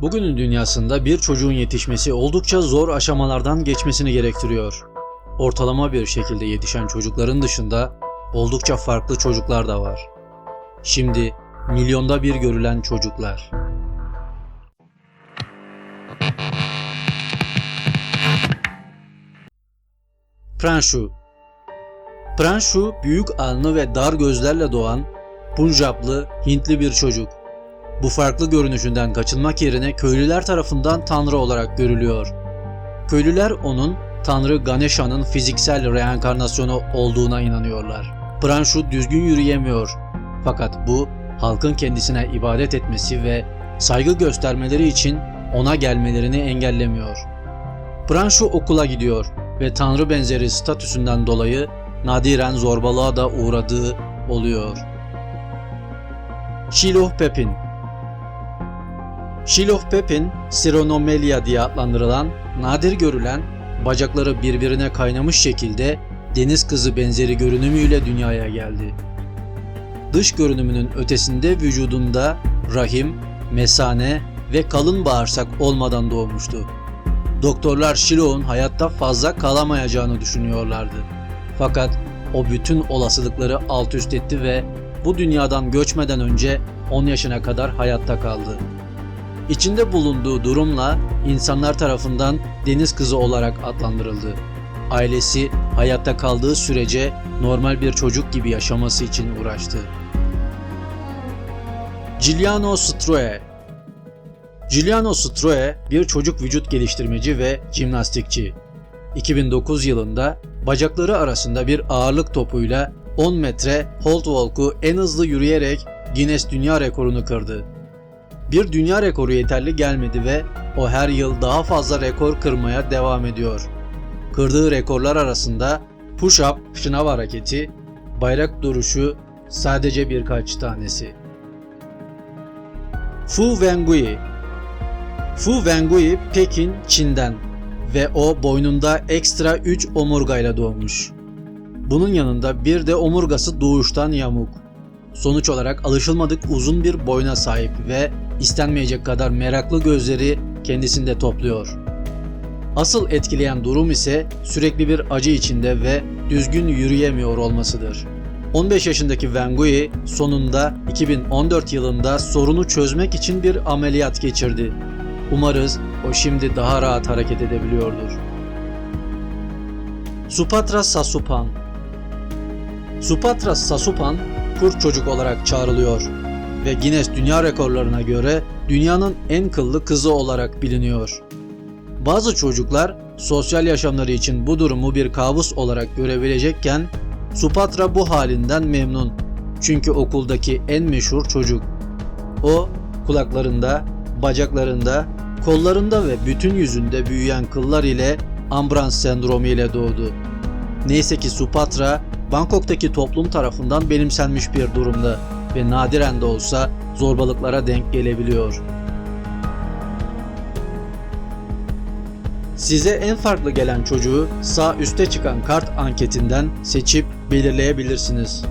Bugünün dünyasında bir çocuğun yetişmesi oldukça zor aşamalardan geçmesini gerektiriyor. Ortalama bir şekilde yetişen çocukların dışında oldukça farklı çocuklar da var. Şimdi milyonda bir görülen çocuklar. Pranshu Pranshu büyük alnı ve dar gözlerle doğan Punjablı Hintli bir çocuk. Bu farklı görünüşünden kaçınmak yerine köylüler tarafından tanrı olarak görülüyor. Köylüler onun tanrı Ganesha'nın fiziksel reenkarnasyonu olduğuna inanıyorlar. Pranshu düzgün yürüyemiyor. Fakat bu halkın kendisine ibadet etmesi ve saygı göstermeleri için ona gelmelerini engellemiyor. Pranshu okula gidiyor ve tanrı benzeri statüsünden dolayı nadiren zorbalığa da uğradığı oluyor. Shiloh Pepin Shiloh Pepin, Sironomelia diye adlandırılan, nadir görülen, bacakları birbirine kaynamış şekilde deniz kızı benzeri görünümüyle dünyaya geldi. Dış görünümünün ötesinde vücudunda rahim, mesane ve kalın bağırsak olmadan doğmuştu. Doktorlar Shiloh'un hayatta fazla kalamayacağını düşünüyorlardı. Fakat o bütün olasılıkları alt üst etti ve bu dünyadan göçmeden önce 10 yaşına kadar hayatta kaldı. İçinde bulunduğu durumla insanlar tarafından deniz kızı olarak adlandırıldı. Ailesi hayatta kaldığı sürece normal bir çocuk gibi yaşaması için uğraştı. Giuliano Stroe Giuliano Stroe bir çocuk vücut geliştirmeci ve jimnastikçi. 2009 yılında bacakları arasında bir ağırlık topuyla 10 metre hold walk'u en hızlı yürüyerek Guinness Dünya Rekoru'nu kırdı. Bir dünya rekoru yeterli gelmedi ve o her yıl daha fazla rekor kırmaya devam ediyor. Kırdığı rekorlar arasında push-up, şınav hareketi, bayrak duruşu sadece birkaç tanesi. Fu Wengui Fu Wengui Pekin, Çin'den ve o boynunda ekstra 3 omurgayla doğmuş. Bunun yanında bir de omurgası doğuştan yamuk. Sonuç olarak alışılmadık uzun bir boyna sahip ve istenmeyecek kadar meraklı gözleri kendisinde topluyor. Asıl etkileyen durum ise sürekli bir acı içinde ve düzgün yürüyemiyor olmasıdır. 15 yaşındaki Wengui sonunda 2014 yılında sorunu çözmek için bir ameliyat geçirdi. Umarız o şimdi daha rahat hareket edebiliyordur. Supatra Sasupan Supatra Sasupan kurt çocuk olarak çağrılıyor ve Guinness Dünya Rekorlarına göre dünyanın en kıllı kızı olarak biliniyor. Bazı çocuklar sosyal yaşamları için bu durumu bir kabus olarak görebilecekken Supatra bu halinden memnun. Çünkü okuldaki en meşhur çocuk. O kulaklarında, bacaklarında, kollarında ve bütün yüzünde büyüyen kıllar ile Ambrans sendromu ile doğdu. Neyse ki Supatra Bangkok'taki toplum tarafından benimsenmiş bir durumda ve nadiren de olsa zorbalıklara denk gelebiliyor. Size en farklı gelen çocuğu sağ üste çıkan kart anketinden seçip belirleyebilirsiniz.